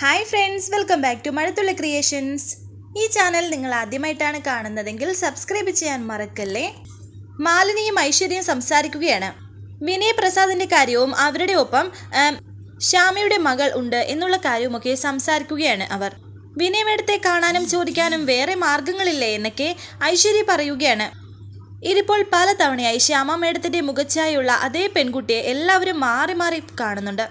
Hi friends welcome back to Mazhathulli creations ഈ channel നിങ്ങൾ ആദ്യമായിട്ടാണ് കാണുന്നതെങ്കിൽ സബ്സ്ക്രൈബ് ചെയ്യാൻ മറക്കല്ലേ? മാലിനിയും ഐശ്വര്യയും സംസാരിക്കുകയാണ്. വിനയ് പ്രസാദിന്റെ കാര്യവും അവരുടെ ഒപ്പം ശ്യാമയുടെ മകൾ ഉണ്ട് എന്നുള്ള കാര്യവുമൊക്കെ സംസാരിക്കുകയാണ് അവർ. വിനയമെടുത്തെ കാണാനും ചോദിക്കാനും വേറെ മാർഗങ്ങളില്ലേ എന്നൊക്കെ ഐശ്വര്യ പറയുകയാണ്. ഇതിപ്പോൾ പലതവണയായി ശ്യാമ മേഡത്തിന്റെ മുഖച്ഛായുള്ള അതേ പെൺകുട്ടിയെ എല്ലാവരും മാറി മാറി കാണുന്നുണ്ട്.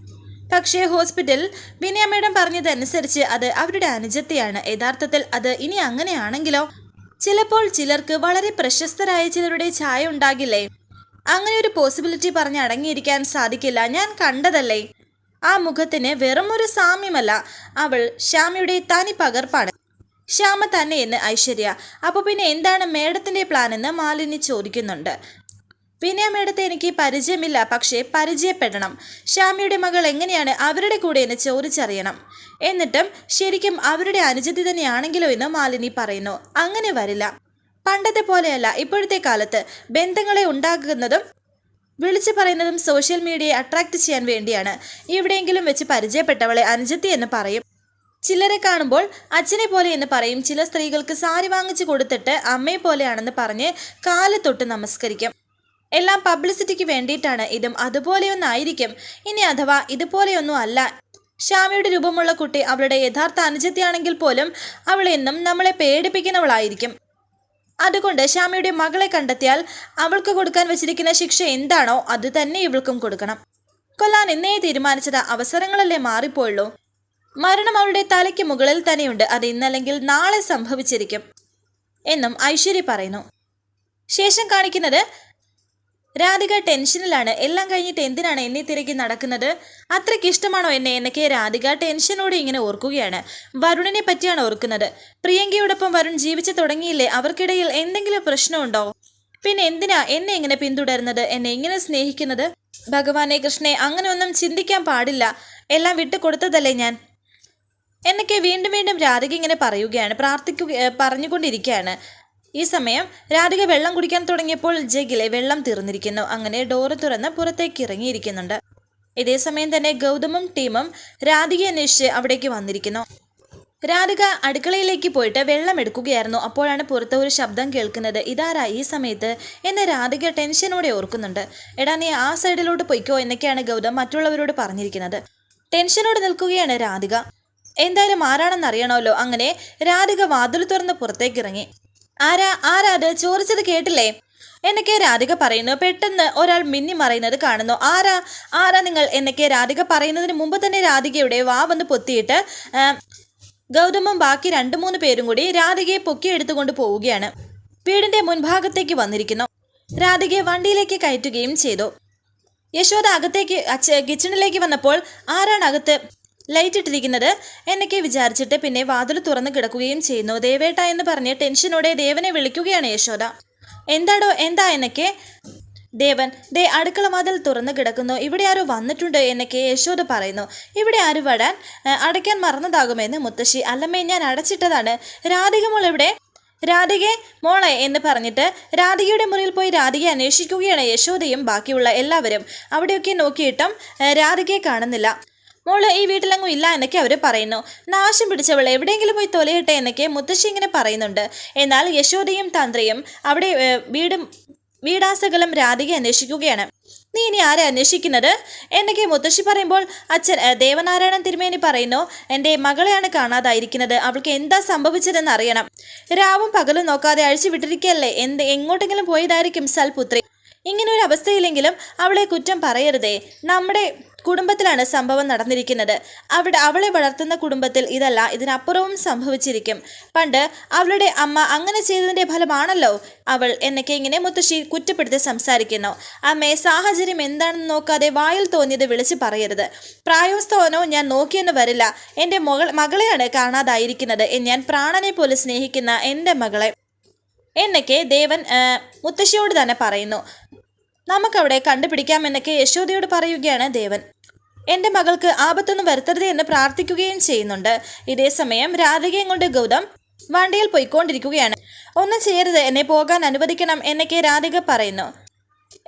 പക്ഷേ ഹോസ്പിറ്റൽ വിനയ മേഡം പറഞ്ഞതനുസരിച്ച് അത് അവരുടെ അനുജത്തെയാണ്. യഥാർത്ഥത്തിൽ അത് ഇനി അങ്ങനെയാണെങ്കിലോ? ചിലപ്പോൾ ചിലർക്ക് വളരെ പ്രശസ്തരായ ചിലരുടെ ഛായ ഉണ്ടാകില്ലേ? അങ്ങനെ ഒരു പോസിബിലിറ്റി പറഞ്ഞ് അടങ്ങിയിരിക്കാൻ സാധിക്കില്ല. ഞാൻ കണ്ടതല്ലേ? ആ മുഖത്തിന് വെറും ഒരു സാമ്യമല്ല. അവൾ ശ്യാമയുടെ തനി പകർപ്പാണ്. ശ്യാമ തന്നെയെന്ന് ഐശ്വര്യ. അപ്പോൾ പിന്നെ എന്താണ് മേഡത്തിന്റെ പ്ലാൻ എന്ന് മാലിനി ചോദിക്കുന്നുണ്ട്. മേഡത്തെ എനിക്ക് പരിചയമില്ല പക്ഷേ പരിചയപ്പെടണം. ശ്യാമിയുടെ മകൾ എങ്ങനെയാണ് അവരുടെ കൂടെ എന്ന് ചോദിച്ചറിയണം. എന്നിട്ടും ശരിക്കും അവരുടെ അനുജത്തി തന്നെയാണെങ്കിലോ എന്ന് മാലിനി പറയുന്നു. അങ്ങനെ വരില്ല. പണ്ടത്തെ പോലെയല്ല ഇപ്പോഴത്തെ കാലത്ത് ബന്ധങ്ങളെ ഉണ്ടാക്കുന്നതും വിളിച്ചു പറയുന്നതും സോഷ്യൽ മീഡിയയെ അട്രാക്ട് ചെയ്യാൻ വേണ്ടിയാണ്. എവിടെയെങ്കിലും വെച്ച് പരിചയപ്പെട്ടവളെ അനുജത്തി എന്ന് പറയും. ചിലരെ കാണുമ്പോൾ അച്ഛനെ പോലെ എന്ന് പറയും. ചില സ്ത്രീകൾക്ക് സാരി വാങ്ങിച്ചു കൊടുത്തിട്ട് അമ്മയെ പോലെയാണെന്ന് പറഞ്ഞ് കാലത്തൊട്ട് നമസ്കരിക്കും. എല്ലാം പബ്ലിസിറ്റിക്ക് വേണ്ടിയിട്ടാണ്. ഇതും അതുപോലെയൊന്നായിരിക്കും. ഇനി അഥവാ ഇതുപോലെയൊന്നും അല്ല. ശ്യാമയുടെ രൂപമുള്ള കുട്ടി അവളുടെ യഥാർത്ഥ അനുജത്തിയാണെങ്കിൽ പോലും അവൾ എന്നും നമ്മളെ പേടിപ്പിക്കുന്നവളായിരിക്കും. അതുകൊണ്ട് ശ്യാമയുടെ മകളെ കണ്ടെത്തിയാൽ അവൾക്ക് കൊടുക്കാൻ വെച്ചിരിക്കുന്ന ശിക്ഷ എന്താണോ അത് തന്നെ ഇവൾക്കും കൊടുക്കണം. കൊല്ലാൻ എന്നേ തീരുമാനിച്ചത് അവസരങ്ങളല്ലേ മാറിപ്പോയുള്ളൂ. മരണം അവളുടെ തലയ്ക്ക് മുകളിൽ തന്നെയുണ്ട്. അത് ഇന്നല്ലെങ്കിൽ നാളെ സംഭവിച്ചിരിക്കും. എന്നും ഐശ്വര്യ പറയുന്നു. ശേഷം കാണിക്കുന്നത് രാധിക ടെൻഷനിലാണ്. എല്ലാം കഴിഞ്ഞിട്ട് എന്തിനാണ് എന്നെ തിരക്കി നടക്കുന്നത്? അത്രയ്ക്ക് ഇഷ്ടമാണോ എന്നെ എന്നൊക്കെ രാധിക ടെൻഷനോടെ ഇങ്ങനെ ഓർക്കുകയാണ്. വരുണിനെ പറ്റിയാണ് ഓർക്കുന്നത്. പ്രിയങ്കയോടൊപ്പം വരുൺ ജീവിച്ചു തുടങ്ങിയില്ലേ? അവർക്കിടയിൽ എന്തെങ്കിലും പ്രശ്നമുണ്ടോ? പിന്നെ എന്തിനാ എന്നെ ഇങ്ങനെ പിന്തുടരുന്നത്? എന്നെ ഇങ്ങനെ സ്നേഹിക്കുന്നത്? ഭഗവാനെ കൃഷ്ണനെ അങ്ങനെ ഒന്നും ചിന്തിക്കാൻ പാടില്ല. എല്ലാം വിട്ടുകൊടുത്തതല്ലേ ഞാൻ? എന്നൊക്കെ വീണ്ടും വീണ്ടും രാധിക ഇങ്ങനെ പറയുകയാണ് പ്രാർത്ഥിക്കുക പറഞ്ഞുകൊണ്ടിരിക്കുകയാണ്. ഈ സമയം രാധിക വെള്ളം കുടിക്കാൻ തുടങ്ങിയപ്പോൾ ജഗിലെ വെള്ളം തീർന്നിരിക്കുന്നു. അങ്ങനെ ഡോറ് തുറന്ന് പുറത്തേക്ക് ഇറങ്ങിയിരിക്കുന്നുണ്ട്. ഇതേ സമയം തന്നെ ഗൗതമും ടീമും രാധികയെ അന്വേഷിച്ച് അവിടേക്ക് വന്നിരിക്കുന്നു. രാധിക അടുക്കളയിലേക്ക് പോയിട്ട് വെള്ളം എടുക്കുകയായിരുന്നു. അപ്പോഴാണ് പുറത്ത് ഒരു ശബ്ദം കേൾക്കുന്നത്. ഇതാരാ ഈ സമയത്ത് എന്ന് രാധിക ടെൻഷനോടെ ഓർക്കുന്നുണ്ട്. എടാ നീ ആ സൈഡിലോട്ട് പൊയ്ക്കോ എന്നൊക്കെയാണ് ഗൗതം മറ്റുള്ളവരോട് പറഞ്ഞിരിക്കുന്നത്. ടെൻഷനോടെ നിൽക്കുകയാണ് രാധിക. എന്തായാലും ആരാണെന്ന് അറിയണമല്ലോ. അങ്ങനെ രാധിക വാതിൽ തുറന്ന് പുറത്തേക്ക് ഇറങ്ങി. ആരാ ആരാ അത്? ചോദിച്ചത് കേട്ടില്ലേ? എന്നൊക്കെ രാധിക പറയുന്നു. പെട്ടെന്ന് ഒരാൾ മിന്നി മറയുന്നത് കാണുന്നു. ആരാ ആരാ നിങ്ങൾ? എന്നൊക്കെ രാധിക പറയുന്നതിന് മുമ്പ് തന്നെ രാധികയുടെ വാവന്ന് പൊത്തിയിട്ട് ഗൗതമും ബാക്കി രണ്ടു മൂന്ന് പേരും കൂടി രാധികയെ പൊക്കിയെടുത്തുകൊണ്ട് പോവുകയാണ്. വീടിന്റെ മുൻഭാഗത്തേക്ക് വന്നിരിക്കുന്നു. രാധികയെ വണ്ടിയിലേക്ക് കയറ്റുകയും ചെയ്തു. യശോദ അകത്തേക്ക് കിച്ചണിലേക്ക് വന്നപ്പോൾ ആരാണ് അകത്ത്? ലൈറ്റ് ഇട്ടിരിക്കുന്നത്. എന്നൊക്കെ വിചാരിച്ചിട്ട് പിന്നെ വാതിൽ തുറന്ന് കിടക്കുകയും ചെയ്യുന്നു. ദേവേട്ട എന്ന് പറഞ്ഞ് ടെൻഷനോടെ ദേവനെ വിളിക്കുകയാണ് യശോദ. എന്താടോ എന്താ എന്നൊക്കെ. ദേവൻ ദേ അടുക്കള വാതിൽ തുറന്ന് കിടക്കുന്നു. ഇവിടെ ആരോ വന്നിട്ടുണ്ട് എന്നൊക്കെ യശോദ പറയുന്നു. ഇവിടെ ആര് വടാൻ അടയ്ക്കാൻ മറന്നതാകുമെന്ന് മുത്തശ്ശി. അല്ലമ്മേ ഞാൻ അടച്ചിട്ടതാണ്. രാധിക മോൾ ഇവിടെ രാധികെ മോളെ എന്ന് പറഞ്ഞിട്ട് രാധികയുടെ മുറിയിൽ പോയി രാധികയെ അന്വേഷിക്കുകയാണ് യശോദയും ബാക്കിയുള്ള എല്ലാവരും. അവിടെയൊക്കെ നോക്കിയിട്ടും രാധികയെ കാണുന്നില്ല. മോൾ ഈ വീട്ടിലെങ്ങും ഇല്ല എന്നൊക്കെ അവർ പറയുന്നു. നാശം പിടിച്ചവൾ എവിടെയെങ്കിലും പോയി തൊലയട്ടെ എന്നൊക്കെ മുത്തശ്ശി ഇങ്ങനെ പറയുന്നുണ്ട്. എന്നാൽ യശോദയും തന്ത്രയും അവിടെ വീട് വീടും വീടാസകലം രാധിക അന്വേഷിക്കുകയാണ്. നീ ഇനി ആരെ അന്വേഷിക്കുന്നത്? എന്നൊക്കെ മുത്തശ്ശി പറയുമ്പോൾ അച്ഛൻ ദേവനാരായണൻ തിരുമേനി പറയുന്നു എന്റെ മകളെയാണ് കാണാതായിരിക്കുന്നത്. അവൾക്ക് എന്താ സംഭവിച്ചതെന്ന് അറിയണം. രാവും പകലും നോക്കാതെ അഴിച്ചു വിട്ടിരിക്കല്ലേ? എന്ത് എങ്ങോട്ടെങ്കിലും പോയതായിരിക്കും സൽപുത്രി. ഒരു അവസ്ഥയിലെങ്കിലും അവളെ കുറ്റം പറയരുതേ. നമ്മുടെ കുടുംബത്തിലാണ് സംഭവം നടന്നിരിക്കുന്നത്. അവിടെ അവളെ വളർത്തുന്ന കുടുംബത്തിൽ ഇതല്ല ഇതിനപ്പുറവും സംഭവിച്ചിരിക്കും. പണ്ട് അവളുടെ അമ്മ അങ്ങനെ ചെയ്തതിന്റെ ഫലമാണല്ലോ അവൾ എന്നൊക്കെ ഇങ്ങനെ മുത്തശ്ശി കുറ്റപ്പെടുത്തി സംസാരിക്കുന്നു. അമ്മയെ സാഹചര്യം എന്താണെന്ന് നോക്കാതെ വായിൽ തോന്നിയത് വിളിച്ചു പറയരുത്. പ്രായോസ്തവനോ ഞാൻ നോക്കിയെന്ന് വരില്ല. എന്റെ മകൾ മകളെയാണ് കാണാതായിരിക്കുന്നത്. ഞാൻ പ്രാണനെ പോലെ സ്നേഹിക്കുന്ന എന്റെ മകളെ എന്നൊക്കെ ദേവൻ മുത്തശ്ശിയോട് തന്നെ പറയുന്നു. നമുക്കവിടെ കണ്ടുപിടിക്കാമെന്നൊക്കെ യശോദയോട് പറയുകയാണ് ദേവൻ. എന്റെ മകൾക്ക് ആപത്തൊന്നും വരുത്തരുത് എന്ന് പ്രാർത്ഥിക്കുകയും ചെയ്യുന്നുണ്ട്. ഇതേസമയം രാധികയും കൊണ്ട് ഗൗതം വണ്ടിയിൽ പോയിക്കൊണ്ടിരിക്കുകയാണ്. ഒന്നും ചെയ്യരുത് എന്നെ പോകാൻ അനുവദിക്കണം എന്നൊക്കെ രാധിക പറയുന്നു.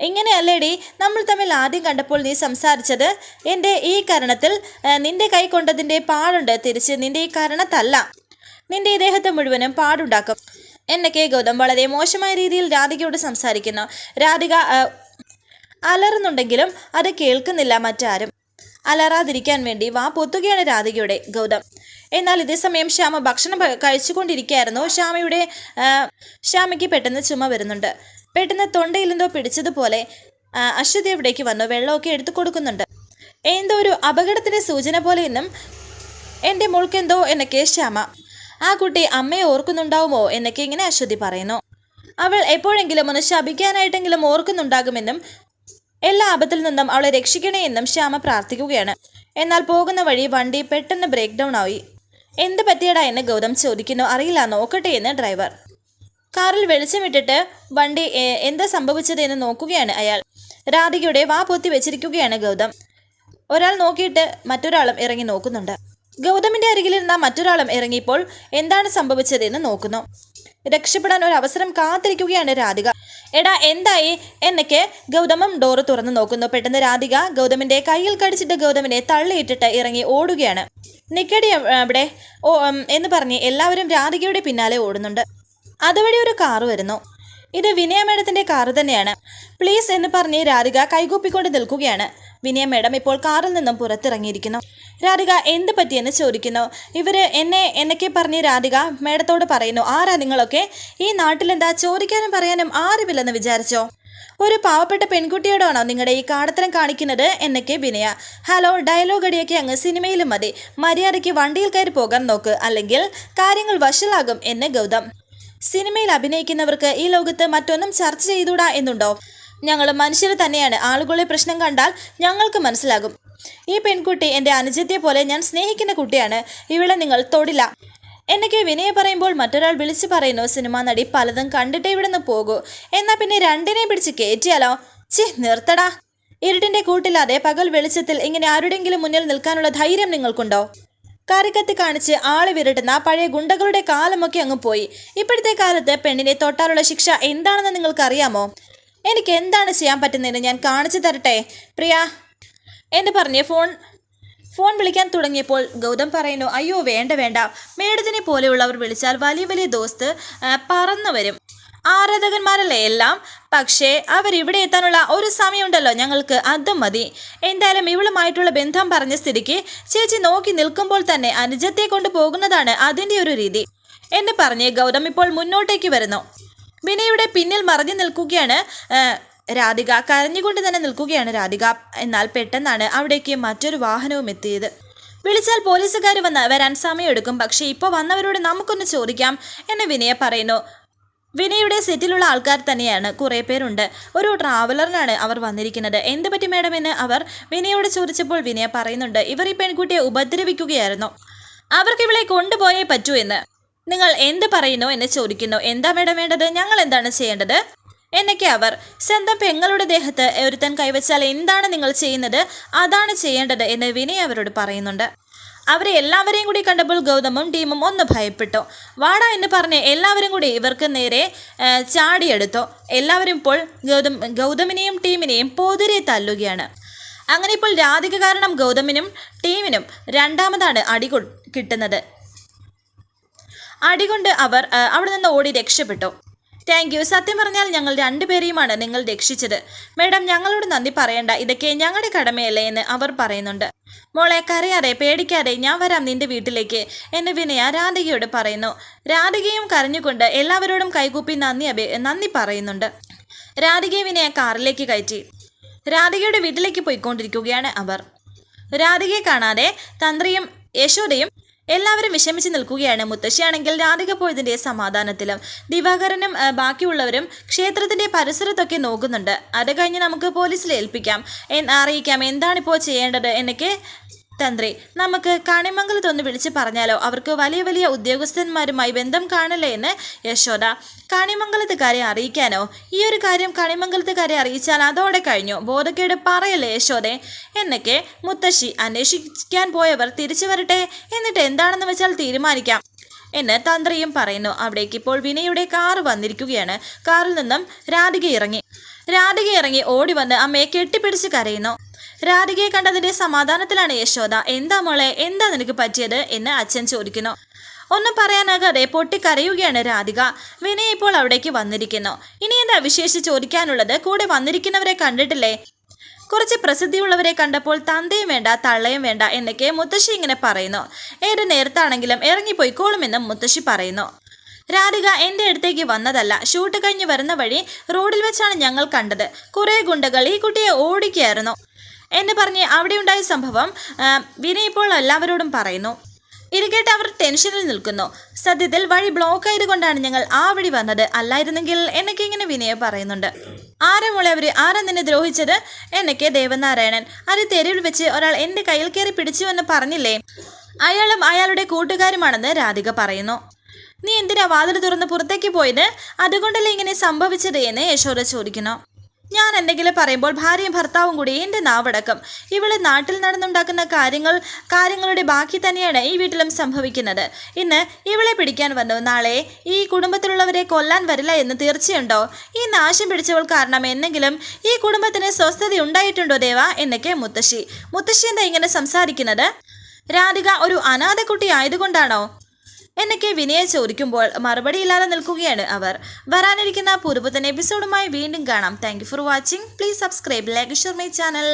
ഇങ്ങനെയല്ലേടി നമ്മൾ തമ്മിൽ ആദ്യം കണ്ടപ്പോൾ നീ സംസാരിച്ചത് എന്റെ ഈ കരണത്തിൽ നിന്റെ കൈ കൊണ്ടതിന്റെ പാടുണ്ട്. തിരിച്ച് നിന്റെ ഈ കരണത്തല്ല. നിന്റെ ഈ ദേഹത്ത് മുഴുവനും പാടുണ്ടാക്കും എന്നൊക്കെ ഗൗതം വളരെ മോശമായ രീതിയിൽ രാധികയോട് സംസാരിക്കുന്നു. രാധിക അലറുന്നുണ്ടെങ്കിലും അത് കേൾക്കുന്നില്ല മറ്റാരും. അലറാതിരിക്കാൻ വേണ്ടി വാ പൊത്തുകയാണ് രാധികയുടെ ഗൗതം. എന്നാൽ ഇതേസമയം ശ്യാമ ഭക്ഷണം കഴിച്ചുകൊണ്ടിരിക്കുകയായിരുന്നു. ശ്യാമയുടെ ശ്യാമയ്ക്ക് പെട്ടെന്ന് ചുമ വരുന്നുണ്ട്. പെട്ടെന്ന് തൊണ്ടയിൽ എന്തോ പിടിച്ചതുപോലെ അശ്വതി എവിടേക്ക് വന്നു. വെള്ളമൊക്കെ എടുത്തു കൊടുക്കുന്നുണ്ട്. എന്തോ ഒരു അപകടത്തിന്റെ സൂചന പോലെ എന്നും എന്റെ മോൾക്കെന്തോ എന്നൊക്കെ ശ്യാമ. ആ കുട്ടി അമ്മയെ ഓർക്കുന്നുണ്ടാവുമോ എന്നൊക്കെ ഇങ്ങനെ അശ്വതി പറയുന്നു. അവൾ എപ്പോഴെങ്കിലും ഒന്ന് ശപിക്കാനായിട്ടെങ്കിലും ഓർക്കുന്നുണ്ടാകുമെന്നും എല്ലാ ആപത്തിൽ നിന്നും അവളെ രക്ഷിക്കണേ എന്നും ശ്യാമ പ്രാർത്ഥിക്കുകയാണ്. എന്നാൽ പോകുന്ന വഴി വണ്ടി പെട്ടെന്ന് ബ്രേക്ക് ഡൗൺ ആയി. എന്ത് പറ്റിയടാ എന്ന്? ഗൗതം ചോദിക്കുന്നു. അറിയില്ല നോക്കട്ടെ എന്ന് ഡ്രൈവർ. കാറിൽ വെളിച്ചമിട്ടിട്ട് വണ്ടി എന്താ സംഭവിച്ചത് എന്ന് നോക്കുകയാണ് അയാൾ. രാധികയുടെ വാ പൊത്തി വെച്ചിരിക്കുകയാണ് ഗൗതം. ഒരാൾ നോക്കിയിട്ട് മറ്റൊരാളും ഇറങ്ങി നോക്കുന്നുണ്ട്. ഗൗതമിന്റെ അരികിലിരുന്ന മറ്റൊരാളും ഇറങ്ങിയപ്പോൾ എന്താണ് സംഭവിച്ചതെന്ന് നോക്കുന്നു. രക്ഷപ്പെടാൻ ഒരു അവസരം കാത്തിരിക്കുകയാണ് രാധിക. എടാ എന്തായി? എന്നൊക്കെ ഗൗതമം ഡോറ് തുറന്നു നോക്കുന്നു. പെട്ടെന്ന് രാധിക ഗൗതമിന്റെ കയ്യിൽ കടിച്ചിട്ട് ഗൗതമിനെ തള്ളിയിട്ടിട്ട് ഇറങ്ങി ഓടുകയാണ്. നിക്കടി അവിടെ. ഓ എന്ന് പറഞ്ഞ് എല്ലാവരും രാധികയുടെ പിന്നാലെ ഓടുന്നുണ്ട്. അതുവഴി ഒരു കാറ് വരുന്നു. ഇത് വിനയ മേഡത്തിന്റെ കാറ് തന്നെയാണ്. പ്ലീസ് എന്ന് പറഞ്ഞ് രാധിക കൈകൂപ്പിക്കൊണ്ട് നിൽക്കുകയാണ്. വിനയ മേഡം ഇപ്പോൾ കാറിൽ നിന്നും പുറത്തിറങ്ങിയിരിക്കുന്നു. രാധിക എന്ത് പറ്റിയെന്ന് ചോദിക്കുന്നു. ഇവർ എന്നെ എന്നൊക്കെ പറഞ്ഞ് രാധിക മേഡത്തോട് പറയുന്നു ആരാ നിങ്ങളൊക്കെ? ഈ നാട്ടിലെന്താ ചോദിക്കാനും പറയാനും ആരുമില്ലെന്ന് വിചാരിച്ചോ? ഒരു പാവപ്പെട്ട പെൺകുട്ടിയോടാണോ നിങ്ങളുടെ ഈ കാടത്തരം കാണിക്കുന്നത്? എന്നൊക്കെ വിനയ. ഹലോ ഡയലോഗ് അടിയൊക്കെ അങ്ങ് സിനിമയിലും മതി. മര്യാദയ്ക്ക് വണ്ടിയിൽ കയറി പോകാൻ നോക്ക്. അല്ലെങ്കിൽ കാര്യങ്ങൾ വഷളാകും എന്ന് ഗൗതം. സിനിമയിൽ അഭിനയിക്കുന്നവർക്ക് ഈ ലോകത്ത് മറ്റൊന്നും ചർച്ച ചെയ്തുകൂടാ എന്നുണ്ടോ? ഞങ്ങൾ മനുഷ്യർ തന്നെയാണ്. ആളുകളെ പ്രശ്നം കണ്ടാൽ ഞങ്ങൾക്ക് മനസ്സിലാകും. ഈ പെൺകുട്ടി എന്റെ അനുജത്തെ പോലെ ഞാൻ സ്നേഹിക്കുന്ന കുട്ടിയാണ്. ഇവളെ നിങ്ങൾ തൊടില്ല. എന്നൊക്കെ വിനയ പറയുമ്പോൾ മറ്റൊരാൾ വിളിച്ചു പറയുന്നു സിനിമാ നടി പലതും കണ്ടിട്ട് ഇവിടെ നിന്ന് പോകൂ. എന്നാൽ പിന്നെ രണ്ടിനെ പിടിച്ച് കയറ്റിയാലോ ചി നിർത്തടാ. ഇരുട്ടിന്റെ കൂട്ടില്ലാതെ പകൽ വെളിച്ചത്തിൽ ഇങ്ങനെ ആരുടെങ്കിലും മുന്നിൽ നിൽക്കാനുള്ള ധൈര്യം നിങ്ങൾക്കുണ്ടോ? കറിക്കത്തി കാണിച്ച് ആളെ വിരട്ടുന്ന പഴയ ഗുണ്ടകളുടെ കാലമൊക്കെ അങ്ങ് പോയി. ഇപ്പോഴത്തെ കാലത്ത് പെണ്ണിനെ തൊട്ടാലുള്ള ശിക്ഷ എന്താണെന്ന് നിങ്ങൾക്കറിയാമോ? എനിക്ക് എന്താണ് ചെയ്യാൻ പറ്റുന്നതെന്ന് ഞാൻ കാണിച്ചു തരട്ടെ? പ്രിയ എന്ന് പറഞ്ഞ് ഫോൺ ഫോൺ വിളിക്കാൻ തുടങ്ങിയപ്പോൾ ഗൗതം പറയുന്നു അയ്യോ വേണ്ട വേണ്ട. മേഡത്തിനെ പോലെയുള്ളവർ വിളിച്ചാൽ വലിയ വലിയ ദോസ്ത് പറന്നു വരും. ആരാധകന്മാരല്ലേ എല്ലാം? പക്ഷേ അവരിവിടെ എത്താനുള്ള ഒരു സമയമുണ്ടല്ലോ ഞങ്ങൾക്ക് അതും മതി. എന്തായാലും ഇവളുമായിട്ടുള്ള ബന്ധം പറഞ്ഞ സ്ഥിതിക്ക് ചേച്ചി നോക്കി നിൽക്കുമ്പോൾ തന്നെ അനുജത്തെ കൊണ്ട് പോകുന്നതാണ് അതിന്റെ ഒരു രീതി. എന്ന് പറഞ്ഞ് ഗൗതം ഇപ്പോൾ മുന്നോട്ടേക്ക് വരുന്നു. വിനയുടെ പിന്നിൽ മറഞ്ഞു നിൽക്കുകയാണ് രാധിക. കരഞ്ഞുകൊണ്ട് തന്നെ നിൽക്കുകയാണ് രാധിക. എന്നാൽ പെട്ടെന്നാണ് അവിടേക്ക് മറ്റൊരു വാഹനവും എത്തിയത്. വിളിച്ചാൽ പോലീസുകാർ വന്ന് വരാൻ സമയമെടുക്കും. പക്ഷേ ഇപ്പോൾ വന്നവരോട് നമുക്കൊന്ന് ചോദിക്കാം എന്ന് വിനയ പറയുന്നു. വിനയുടെ സെറ്റിലുള്ള ആൾക്കാർ തന്നെയാണ്. കുറേ പേരുണ്ട്. ഒരു ട്രാവലറിനാണ് അവർ വന്നിരിക്കുന്നത്. എന്ത് പറ്റി മാഡം എന്ന് അവർ വിനയോട് ചോദിച്ചപ്പോൾ വിനയ പറയുന്നുണ്ട് ഇവർ ഈ പെൺകുട്ടിയെ ഉപദ്രവിക്കുകയായിരുന്നു. അവർക്ക് ഇവളെ കൊണ്ടുപോയേ പറ്റൂ എന്ന്. നിങ്ങൾ എന്ത് പറയുന്നു എന്ന് ചോദിക്കുന്നു. എന്താ മേഡം വേണ്ടത്? ഞങ്ങൾ എന്താണ് ചെയ്യേണ്ടത്? എന്നൊക്കെ അവർ സ്വന്തം പെങ്ങളുടെ ദേഹത്ത് ഒരുത്തൻ കൈവച്ചാൽ എന്താണ് നിങ്ങൾ ചെയ്യുന്നത്? അതാണ് ചെയ്യേണ്ടത് എന്ന് വിനയ് അവരോട് പറയുന്നുണ്ട്. അവരെ എല്ലാവരെയും കൂടി കണ്ടപ്പോൾ ഗൗതമും ടീമും ഒന്ന് ഭയപ്പെട്ടു. വാട എന്ന് പറഞ്ഞ് എല്ലാവരും കൂടി ഇവർക്ക് നേരെ ചാടിയെടുത്തു. എല്ലാവരും ഇപ്പോൾ ഗൗതം ഗൗതമിനെയും ടീമിനെയും പോതിരെ തല്ലുകയാണ്. അങ്ങനെ ഇപ്പോൾ രാധിക കാരണം ഗൗതമിനും ടീമിനും രണ്ടാമതാണ് അടി കിട്ടുന്നത്. അടികൊണ്ട് അവർ അവിടെ നിന്ന് ഓടി രക്ഷപ്പെട്ടു. താങ്ക് യു സത്യം പറഞ്ഞാൽ ഞങ്ങൾ രണ്ടുപേരെയുമാണ് നിങ്ങൾ രക്ഷിച്ചത്. മേഡം ഞങ്ങളോട് നന്ദി പറയണ്ട. ഇതൊക്കെ ഞങ്ങളുടെ കടമയല്ലേ എന്ന് അവർ പറയുന്നുണ്ട്. മോളെ കരയാതെ പേടിക്കാതെ ഞാൻ വരാം നിന്റെ വീട്ടിലേക്ക് എന്ന് വിനയ രാധികയോട് പറയുന്നു. രാധികയും കരഞ്ഞുകൊണ്ട് എല്ലാവരോടും കൈകൂപ്പി നന്ദി അഭി നന്ദി പറയുന്നുണ്ട്. രാധികയെ വിനയ കാറിലേക്ക് കയറ്റി. രാധികയുടെ വീട്ടിലേക്ക് പോയിക്കൊണ്ടിരിക്കുകയാണ് അവർ. രാധികയെ കാണാതെ തന്ത്രിയും യശോദയും എല്ലാവരും വിഷമിച്ച് നിൽക്കുകയാണ്. മുത്തശ്ശിയാണെങ്കിൽ രാധിക പോയതിന്റെ സമാധാനത്തിലും ദിവാകരനും ബാക്കിയുള്ളവരും ക്ഷേത്രത്തിന്റെ പരിസരത്തൊക്കെ നോക്കുന്നുണ്ട്. അത് കഴിഞ്ഞ് നമുക്ക് പോലീസിൽ ഏൽപ്പിക്കാം. അറിയിക്കാം. എന്താണിപ്പോൾ ചെയ്യേണ്ടത് എന്നൊക്കെ തന്ത്രി നമുക്ക് കണിമംഗലത്തൊന്ന് വിളിച്ച് പറഞ്ഞാലോ? അവർക്ക് വലിയ വലിയ ഉദ്യോഗസ്ഥന്മാരുമായി ബന്ധം കാണില്ലേ എന്ന് യശോദ. കണിമംഗലത്തുകാരെ അറിയിക്കാനോ? ഈ ഒരു കാര്യം കണിമംഗലത്തുകാരെ അറിയിച്ചാൽ അതോടെ കഴിഞ്ഞു. ബോധക്കേട് പറയല്ലേ യശോദെ? എന്നൊക്കെ മുത്തശ്ശി അന്വേഷിക്കാൻ പോയവർ തിരിച്ചു വരട്ടെ? എന്നിട്ട് എന്താണെന്ന് വെച്ചാൽ തീരുമാനിക്കാം എന്ന് തന്ത്രിയും പറയുന്നു. അവിടേക്ക് ഇപ്പോൾ വിനയുടെ കാർ വന്നിരിക്കുകയാണ്. കാറിൽ നിന്നും രാധിക ഇറങ്ങി. രാധിക ഇറങ്ങി ഓടി വന്ന് അമ്മയെ കെട്ടിപ്പിടിച്ച് കരയുന്നു. രാധികയെ കണ്ടതിന്റെ സമാധാനത്തിലാണ് യശോദ. എന്താ മോളെ എന്താ നിനക്ക് പറ്റിയത്? എന്ന് അച്ഛൻ ചോദിക്കുന്നു. ഒന്നും പറയാനാകാതെ പൊട്ടിക്കരയുകയാണ് രാധിക. വിനയ ഇപ്പോൾ അവിടേക്ക് വന്നിരിക്കുന്നു. ഇനി എന്താ വിശേഷിച്ച് ചോദിക്കാനുള്ളത്? കൂടെ വന്നിരിക്കുന്നവരെ കണ്ടിട്ടില്ലേ? കുറച്ച് പ്രസിദ്ധിയുള്ളവരെ കണ്ടപ്പോൾ തന്തയും വേണ്ട തള്ളയും വേണ്ട എന്നൊക്കെ മുത്തശ്ശി ഇങ്ങനെ പറയുന്നു. ഏത് നേരത്താണെങ്കിലും ഇറങ്ങിപ്പോയിക്കോളുമെന്നും മുത്തശ്ശി പറയുന്നു. രാധിക എന്റെ അടുത്തേക്ക് വന്നതല്ല. ഷൂട്ട് കഴിഞ്ഞ് വരുന്ന വഴി റോഡിൽ വെച്ചാണ് ഞങ്ങൾ കണ്ടത്. കുറേ ഗുണ്ടകൾ ഈ കുട്ടിയെ ഓടിക്കുകയായിരുന്നു എന്ന് പറഞ്ഞ് അവിടെ ഉണ്ടായ സംഭവം വിനെ ഇപ്പോൾ എല്ലാവരോടും പറയുന്നു. ഇത് കേട്ട് അവർ ടെൻഷനിൽ നിൽക്കുന്നു. സത്യത്തിൽ വഴി ബ്ലോക്ക് ആയതുകൊണ്ടാണ് ഞങ്ങൾ ആ വഴി വന്നത് അല്ലായിരുന്നെങ്കിൽ എന്നൊക്കെ ഇങ്ങനെ വിനയ പറയുന്നുണ്ട്. ആരാ മോളെ അവർ ആരാ നിന്നെ ദ്രോഹിച്ചത്? എന്നൊക്കെ ദേവനാരായണൻ. അത് തെരുവിൽ വെച്ച് ഒരാൾ എന്റെ കയ്യിൽ കയറി പിടിച്ചു എന്ന് പറഞ്ഞില്ലേ? അയാളും അയാളുടെ കൂട്ടുകാരുമാണെന്ന് രാധിക പറയുന്നു. നീ എന്തിനാ വാതിൽ തുറന്ന് പുറത്തേക്ക് പോയത്? അതുകൊണ്ടല്ലേ ഇങ്ങനെ സംഭവിച്ചത്? എന്ന് യശോദ ചോദിക്കുന്നു. ഞാൻ എന്തെങ്കിലും പറയുമ്പോൾ ഭാര്യയും ഭർത്താവും കൂടി എന്റെ നാവടക്കം. ഇവിടെ നാട്ടിൽ നടന്നുണ്ടാക്കുന്ന കാര്യങ്ങൾ കാര്യങ്ങളുടെ ബാക്കി തന്നെയാണ് ഈ വീട്ടിലും സംഭവിക്കുന്നത്. ഇന്ന് ഇവളെ പിടിക്കാൻ വന്നു. നാളെ ഈ കുടുംബത്തിലുള്ളവരെ കൊല്ലാൻ വരില്ല എന്ന് തീർച്ചയുണ്ടോ? ഈ നാശം പിടിച്ചവൾ കാരണം എന്നെങ്കിലും ഈ കുടുംബത്തിന് സ്വസ്ഥത ഉണ്ടായിട്ടുണ്ടോ ദേവ? എന്നൊക്കെ മുത്തശ്ശി. മുത്തശ്ശി എന്താ ഇങ്ങനെ സംസാരിക്കുന്നത്? രാധിക ഒരു അനാഥക്കുട്ടി ആയതുകൊണ്ടാണോ? എന്നൊക്കെ വിനയ ചോദിക്കുമ്പോൾ മറുപടിയില്ലാതെ നിൽക്കുകയാണ് അവർ. വരാനിരിക്കുന്ന പുതുപുത്തൻ എപ്പിസോഡുമായി വീണ്ടും കാണാം. Thank for watching please subscribe like share my channel